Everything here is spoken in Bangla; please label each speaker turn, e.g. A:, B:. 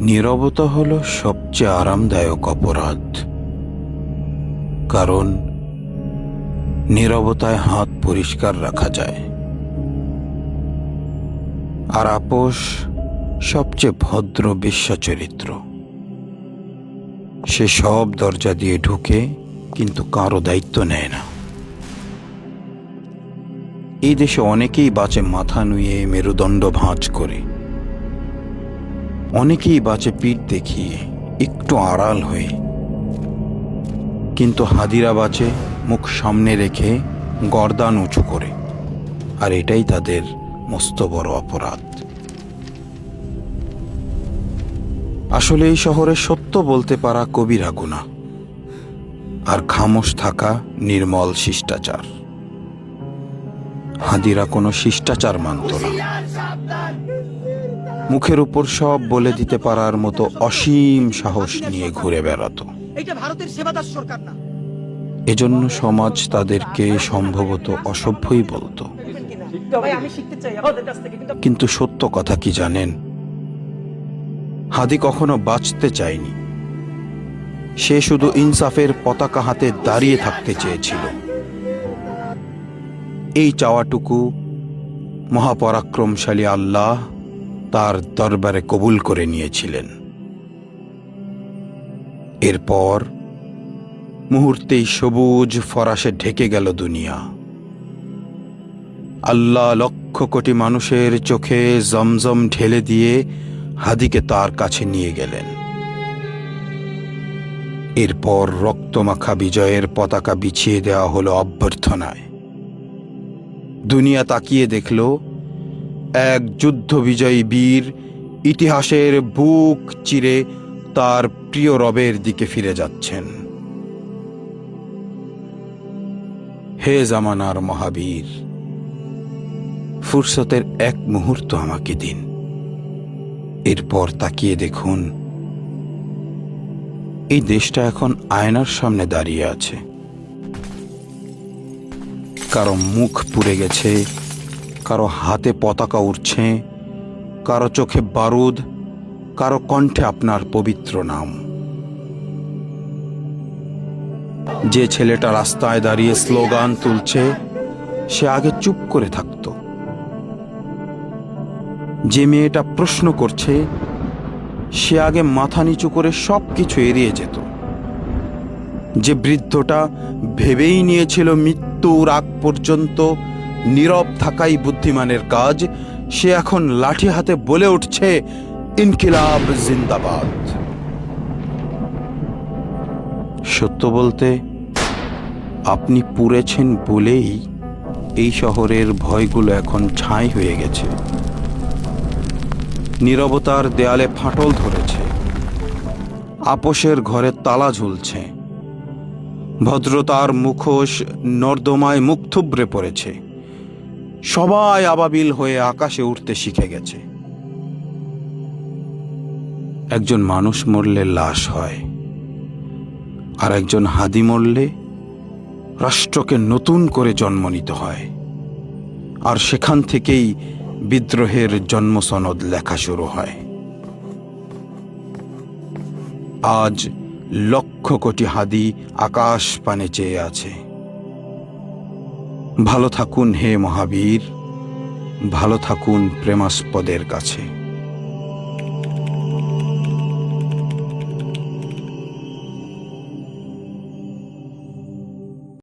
A: নীরবতা হল সবচেয়ে আরামদায়ক অপরাধ। কারণ নীরবতায় হাত পরিষ্কার রাখা যায়। আর আপোষ সবচেয়ে ভদ্র বিশ্বাচরিত্র। সে সব দরজা দিয়ে ঢুকে কিন্তু কারও দায়িত্ব নেয় না। এই দেশে অনেকেই বাঁচে মাথা নুয়ে মেরুদণ্ড ভাঁজ করে। অনেকেই বাঁচে পিঠ দেখিয়ে, একটু আড়াল হয়ে। কিন্তু হাদিরা বাঁচে মুখ সামনে রেখে গর্দান উঁচু করে, আর এটাই তাদের মস্ত বড় অপরাধ। আসলে এই শহরে সত্য বলতে পারা কবিরা গুণা, আর খামোশ থাকা নির্মল শিষ্টাচার। হাদিরা কোনো শিষ্টাচার মানত না। মুখের উপর সব বলে দিতে পারার মতো অসীম সাহস নিয়ে ঘুরে বেড়াতো।
B: এটা ভারতের সরকার না।
A: এজন্য সমাজ তাদেরকে সম্ভবত অসভ্যই বলতো।
B: কিন্তু
A: সত্য কথা কি জানেন? হাদি কখনো বাঁচতে চায়নি। সে শুধু ইনসাফের পতাকা হাতে দাঁড়িয়ে থাকতে চেয়েছিল। এই চাওয়াটুকু মহাপরাক্রমশালী আল্লাহ তার দরবারে কবুল করে নিয়েছিলেন। এরপর মুহূর্তেই সবুজ ফরাসে ঢেকে গেল দুনিয়া। আল্লাহ লক্ষ কোটি মানুষের চোখে জমজম ঢেলে দিয়ে হাদিকে তার কাছে নিয়ে গেলেন। এরপর রক্তমাখা বিজয়ের পতাকা বিছিয়ে দেওয়া হলো অভ্যর্থনায়। দুনিয়া তাকিয়ে দেখল এক যুদ্ধ বিজয়ী বীর ইতিহাসের বুক চিরে তার প্রিয় রবের দিকে ফিরে যাচ্ছেন। হে জামানার মহাবীর, ফুরসতের এক মুহূর্ত আমাকে দিন। এরপর তাকিয়ে দেখুন, এই দেশটা এখন আয়নার সামনে দাঁড়িয়ে আছে। কারও মুখ পুড়ে গেছে কারও হাতে পতাকা উঠছে কারও চোখে বারুদ, কারও কণ্ঠে আপনার পবিত্র নাম। যে ছেলেটা রাস্তায় দাঁড়িয়ে স্লোগান তুলছে, সে আগে চুপ করে থাকতো। যে মেয়েটা প্রশ্ন করছে, সে আগে মাথা নিচু করে সব কিছু এড়িয়ে যেত। যে বৃদ্ধটা ভেবেই নিয়েছিল মৃত্যুর আগ পর্যন্ত নীরব থাকাই বুদ্ধিমানের কাজ, সে এখন লাঠি হাতে বলে উঠছে, ইনকিলাব জিন্দাবাদ। সত্য বলতে, আপনি পুড়েছেন বলেই এই শহরের ভয়গুলো এখন ছাই হয়ে গেছে। নীরবতার দেয়ালে ফাটল ধরেছে। আপোষের ঘরে তালা ঝুলছে। ভদ্রতার মুখোশ নর্দমায় মুখ থুবড়ে পড়েছে। সবাই আবাবিল হয়ে আকাশে উঠতে শিখে গেছে। একজন মানুষ মরলে লাশ হয়, আর একজন হাদি মরলে রাষ্ট্রকে নতুন করে জন্ম নিতে হয়, আর সেখান থেকেই বিদ্রোহের জন্মসনদ লেখা শুরু হয়। আজ লক্ষ কোটি হাদি আকাশ পানে চেয়ে আছে। ভালো থাকুন হে মহাবীর ভালো থাকুন প্রেমাস্পদের কাছে।